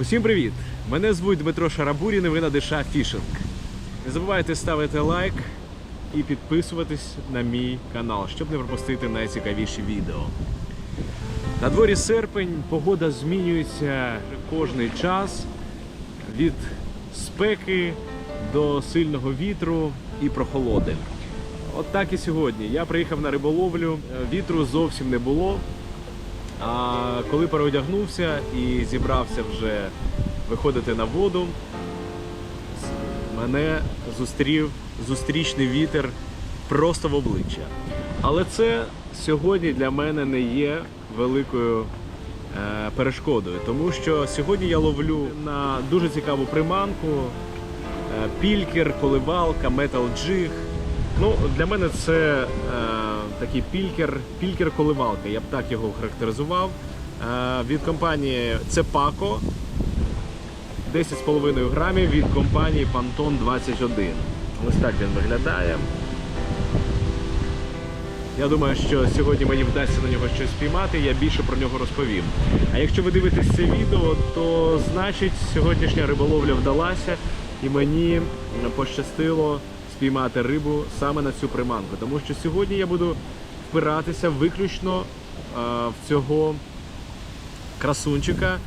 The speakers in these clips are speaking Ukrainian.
Усім привіт! Мене звуть Дмитро Шарабурін і ви на Диша Фішинг. Не забувайте ставити лайк і підписуватись на мій канал, щоб не пропустити найцікавіші відео. На дворі серпень погода змінюється кожний час від спеки до сильного вітру і прохолоди. От так і сьогодні. Я приїхав на риболовлю, вітру зовсім не було. А коли переодягнувся і зібрався вже виходити на воду, мене зустрів зустрічний вітер просто в обличчя. Але це сьогодні для мене не є великою е, перешкодою, тому що сьогодні я ловлю на дуже цікаву приманку. е, Пількер, коливалка, метал джиг. Ну, для мене це е, такий пількер, пількер коливалка. Я б так його характеризував. Е, від компанії Цепако 10,5 грамів від компанії Pantone 21. Ось так він виглядає. Я думаю, що сьогодні мені вдасться на нього щось спіймати, я більше про нього розповім. А якщо ви дивитесь це відео, то значить сьогоднішня риболовля вдалася і мені пощастило спіймати рибу саме на цю приманку. Тому що сьогодні я буду впиратися виключно е, в цього красунчика.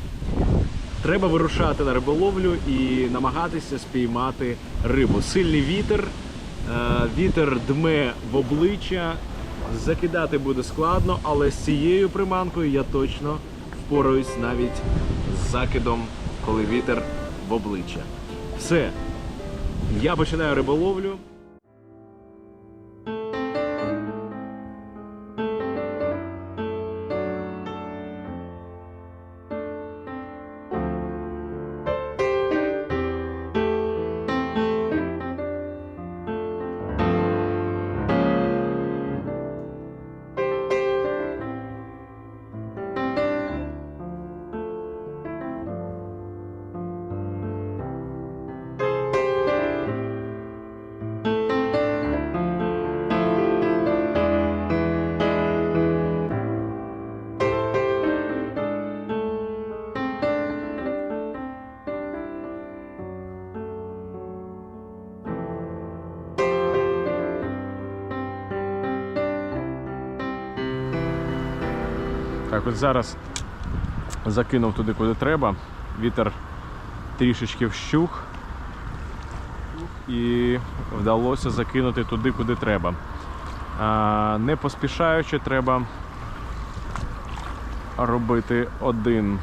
Треба вирушати на риболовлю і намагатися спіймати рибу. Сильний вітер, е, вітер дме в обличчя. Закидати буде складно, але з цією приманкою я точно впораюсь навіть з закидом, коли вітер в обличчя. Все. Я починаю риболовлю. Так, от зараз закинув туди, куди треба. Вітер трішечки вщух. І вдалося закинути туди, куди треба. А, не поспішаючи, треба робити один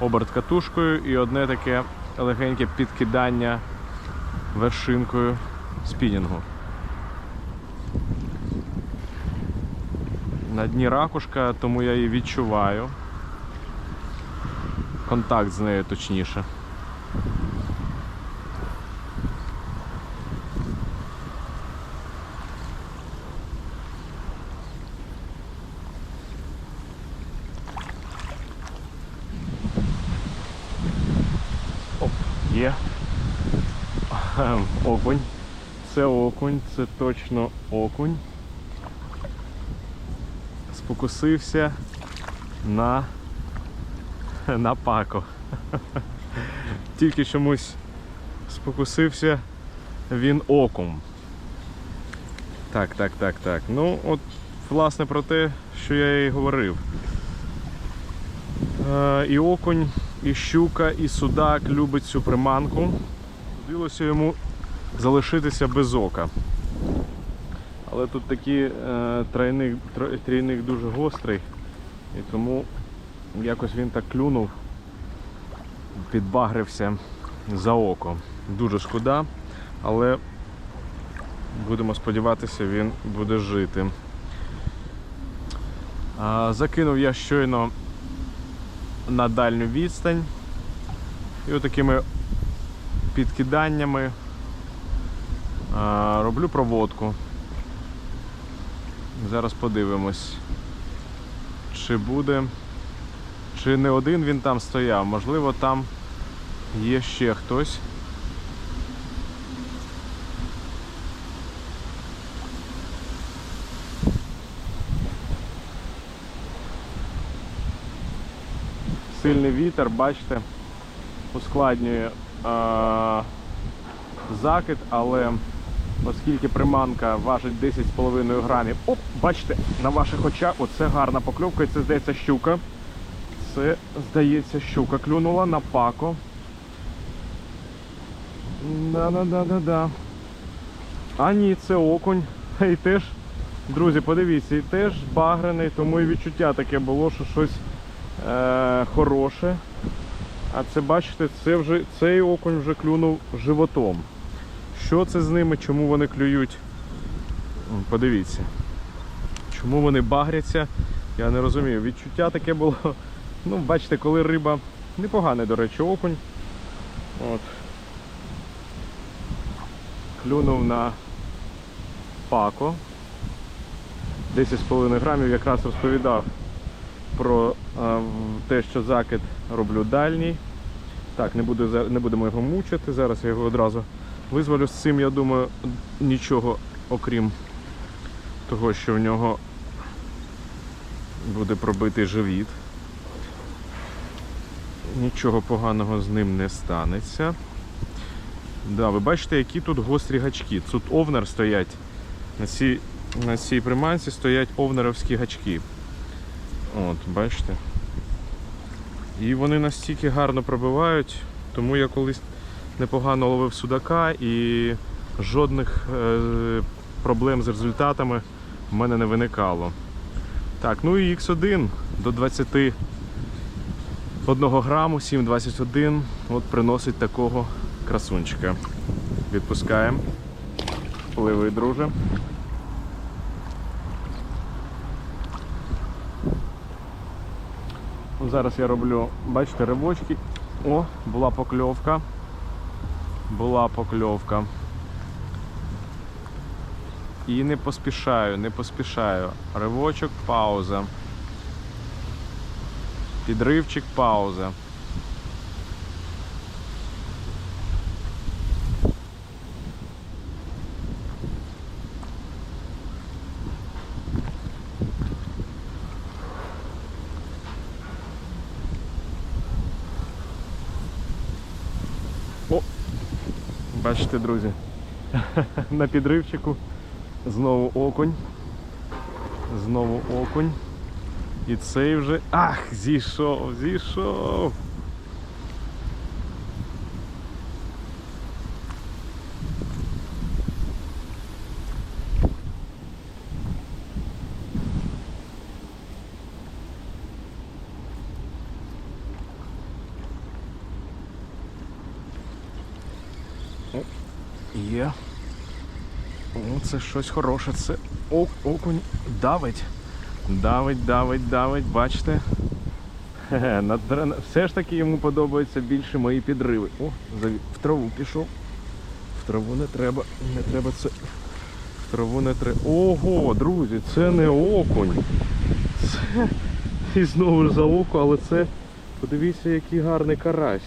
оберт катушкою і одне таке легеньке підкидання вершинкою спінінгу. На дні ракушка, тому я її відчуваю. Контакт з нею точніше. Є. Ем, Окунь. Це окунь, це точно окунь спокусився на, на пако. Тільки чомусь спокусився він оком. Так, так, так, так. Ну, от, власне, про те, що я і говорив. Е, і окунь, і щука, і судак любить цю приманку. Судилося йому залишитися без ока. Але тут такий е, тройник, трійник дуже гострий, і тому якось він так клюнув, підбагрився за око. Дуже шкода, але будемо сподіватися, він буде жити. Закинув я щойно на дальню відстань і отакими підкиданнями роблю проводку. Зараз подивимось, чи буде, чи не один він там стояв. Можливо, там є ще хтось. Сильний вітер, бачите, ускладнює а, закид, але оскільки приманка важить 10,5 грамів. Оп, бачите, на ваших очах оце гарна покльовка, і це здається щука. Це, здається, щука клюнула на пако. Да-да-да-да-да. А ні, це окунь. І теж, друзі, подивіться, і теж багрений, тому і відчуття таке було, що щось е- хороше. А це бачите, це вже, цей окунь вже клюнув животом. Що це з ними, чому вони клюють? Подивіться. Чому вони багряться, я не розумію. Відчуття таке було. Ну, бачите, коли риба непоганий, до речі, окунь. От. Клюнув на пако. 10,5 грамів якраз розповідав про е, те, що закид роблю дальній. Так, не, буду, не будемо його мучити. Зараз я його одразу визволю. З цим, я думаю, нічого, окрім того, що в нього буде пробитий живіт. Нічого поганого з ним не станеться. Да, ви бачите, які тут гострі гачки. Тут овнер стоять. На цій, на цій приманці стоять овнеровські гачки. От, бачите. І вони настільки гарно пробивають, тому я колись непогано ловив судака і жодних е, проблем з результатами в мене не виникало. Так, ну і X1 до 21 граму, 7,21 от приносить такого красунчика. Відпускаємо. Пливи, друже. Зараз я роблю, бачите, ривочки. О, була покльовка. Була покльовка. І не поспішаю, не поспішаю. Ривочок, пауза. Підривчик, пауза. Бачите, друзі. На підривчику знову окунь. Знову окунь. І цей вже. Ах, зійшов, зійшов. Є. О, це щось хороше. Це о, окунь давить. Давить, давить, давить, бачите? Все ж таки йому подобаються більше мої підриви. О, в траву пішов. В траву не треба. Не треба це. В траву не треба. Ого, друзі, це не окунь. Це. І знову ж за око, але це. Подивіться, який гарний карась.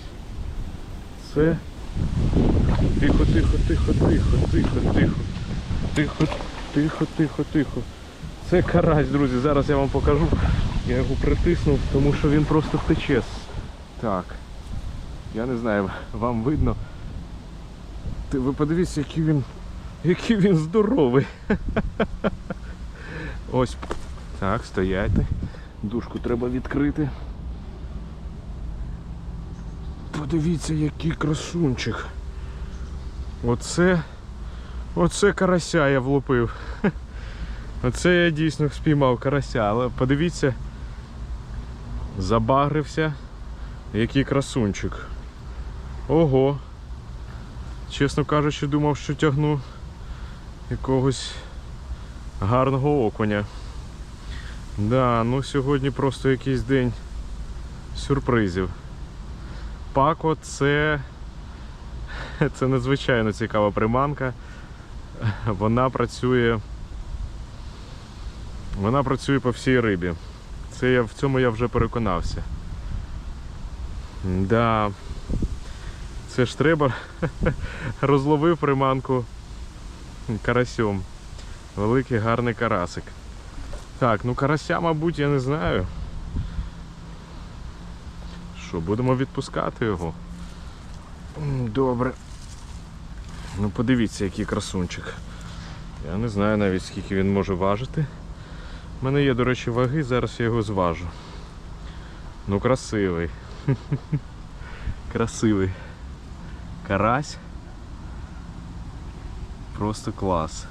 Це. Тихо, тихо, тихо, тихо, тихо, тихо. Тихо, тихо, тихо, тихо. Це карась, друзі. Зараз я вам покажу. Я його притиснув, тому що він просто втече. Так. Я не знаю, вам видно. Ви подивіться, який він. Який він здоровий. Ось. Так, стояйте. Дужку треба відкрити. Подивіться, який красунчик. Оце. Оце карася я влупив. Оце я дійсно спіймав карася, але подивіться, забагрився, який красунчик. Ого. Чесно кажучи, думав, що тягну якогось гарного окуня. Да, ну сьогодні просто якийсь день сюрпризів. Пако це це надзвичайно цікава приманка. Вона працює. Вона працює по всій рибі. Це я, в цьому я вже переконався. Да. Це ж треба розловив приманку карасьом. Великий гарний карасик. Так, ну карася, мабуть, я не знаю. Що, будемо відпускати його? Добре. Ну подивіться, який красунчик. Я не знаю навіть скільки він може важити. У мене є, до речі, ваги, зараз я його зважу. Ну красивий. Красивий. Карась. Просто клас.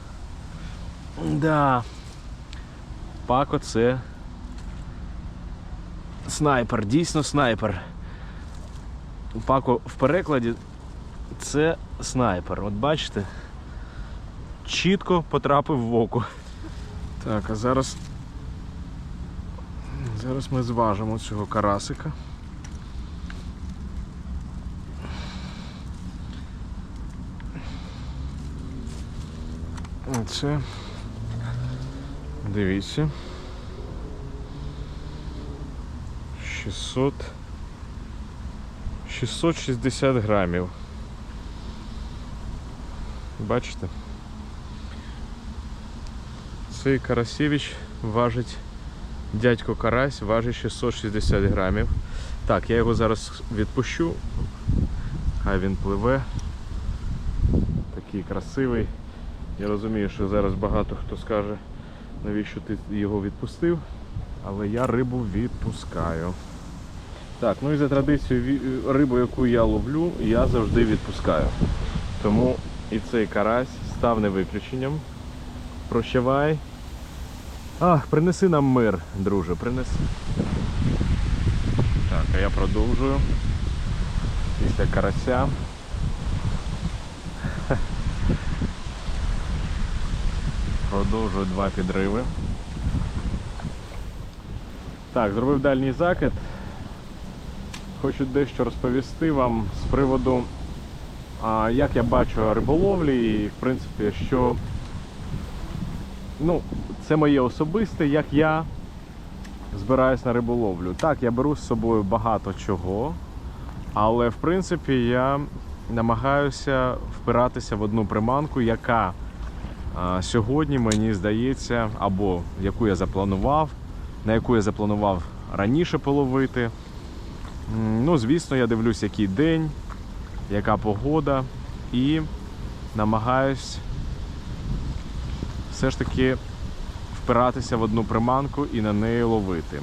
Да. Пако це снайпер, дійсно снайпер. Пако в перекладі це снайпер. От бачите? Чітко потрапив в око. Так, а зараз. Зараз ми зважимо цього карасика. Це. Дивіться. 600. 660 грамів. Бачите? Цей Карасєвич важить, дядько Карась важить 660 грамів. Так, я його зараз відпущу. Хай він пливе. Такий красивий. Я розумію, що зараз багато хто скаже, навіщо ти його відпустив, але я рибу відпускаю. Так, ну і за традицією рибу, яку я ловлю, я завжди відпускаю. Тому і цей карась став не виключенням. Прощавай. Ах, принеси нам мир, друже, принеси. Так, а я продовжую. Після карася. Продовжую два підриви. Так, зробив дальній закид. Хочу дещо розповісти вам з приводу, а, як я бачу риболовлі і, в принципі, що ну, це моє особисте, як я збираюсь на риболовлю. Так, я беру з собою багато чого, але в принципі я намагаюся впиратися в одну приманку, яка а, сьогодні мені здається, або яку я запланував, на яку я запланував раніше половити. Ну, звісно, я дивлюсь, який день, яка погода, і намагаюсь все ж таки впиратися в одну приманку і на неї ловити.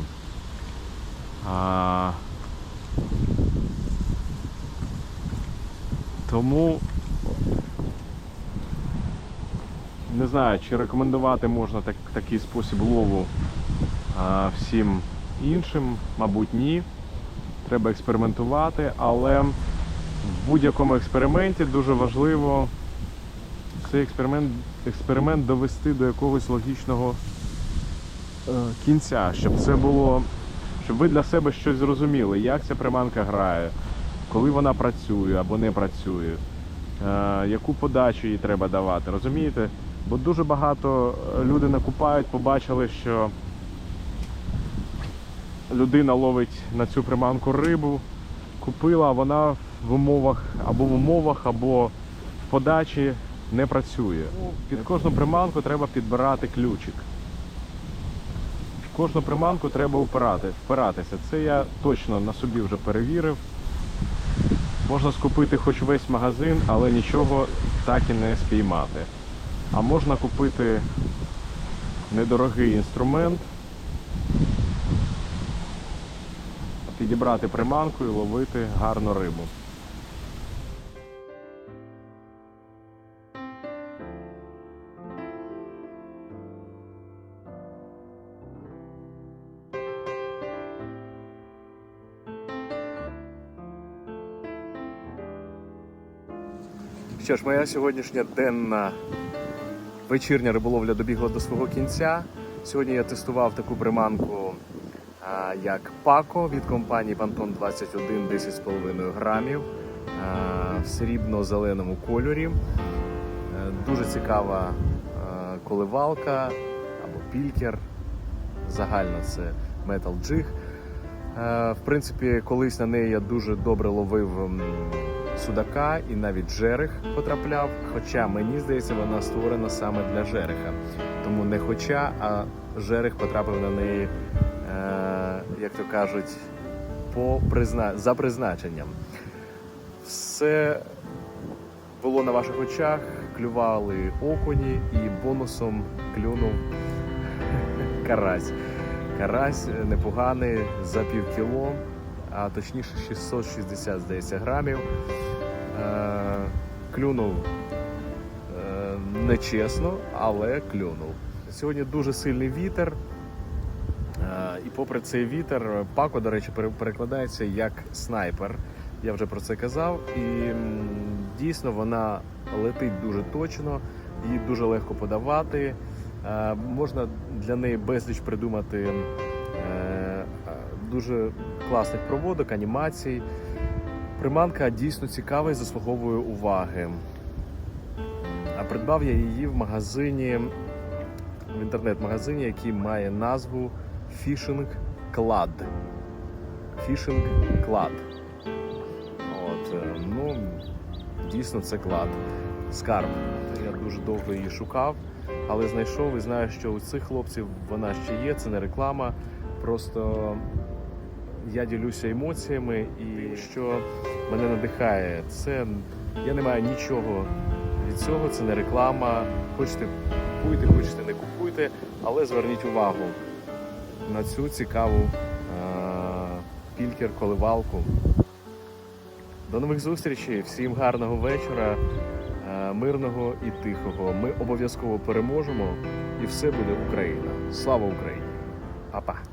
А... Тому не знаю, чи рекомендувати можна так, такий спосіб лову а, всім іншим, мабуть, ні. Треба експериментувати, але в будь-якому експерименті дуже важливо цей експеримент, експеримент довести до якогось логічного е, кінця, щоб це було, щоб ви для себе щось зрозуміли, як ця приманка грає, коли вона працює або не працює, е, яку подачу їй треба давати. Розумієте? Бо дуже багато е, люди накупають, побачили, що людина ловить на цю приманку рибу, купила, а вона в умовах або в умовах, або в подачі не працює. Під кожну приманку треба підбирати ключик. В кожну приманку треба впирати, впиратися. Це я точно на собі вже перевірив. Можна скупити хоч весь магазин, але нічого так і не спіймати. А можна купити недорогий інструмент, підібрати приманку і ловити гарну рибу. Що ж, моя сьогоднішня денна вечірня риболовля добігла до свого кінця. Сьогодні я тестував таку приманку, а, як Пако від компанії Pantone 21 10,5 грамів а, в срібно-зеленому кольорі. Е, Дуже цікава е, коливалка або пількер. Загально це Metal Jig. Е, В принципі, колись на неї я дуже добре ловив судака і навіть жерех потрапляв. Хоча мені здається, вона створена саме для жереха. Тому не хоча, а жерех потрапив на неї, е, як то кажуть, по призна... за призначенням. Все було на ваших очах, клювали окуні і бонусом клюнув карась. Карась непоганий за пів кіло, а точніше 660, здається, грамів. Е, клюнув е, нечесно, але клюнув. Сьогодні дуже сильний вітер. Е, І попри цей вітер, пако, до речі, пере- перекладається як снайпер. Я вже про це казав. І дійсно вона летить дуже точно, її дуже легко подавати. Можна для неї безліч придумати дуже класних проводок, анімацій. Приманка дійсно цікава і заслуговує уваги. А придбав я її в магазині, в інтернет-магазині, який має назву Fishing Clad. Fishing Clad. От, е, ну, дійсно, це клад. Скарб. Я дуже довго її шукав, але знайшов і знаю, що у цих хлопців вона ще є, це не реклама. Просто я ділюся емоціями і що мене надихає. Це я не маю нічого від цього, це не реклама. Хочете купуйте, хочете не купуйте, але зверніть увагу на цю цікаву пількер коливалку. До нових зустрічей, всім гарного вечора, е, мирного і тихого. Ми обов'язково переможемо, і все буде Україна. Слава Україні! Па-па!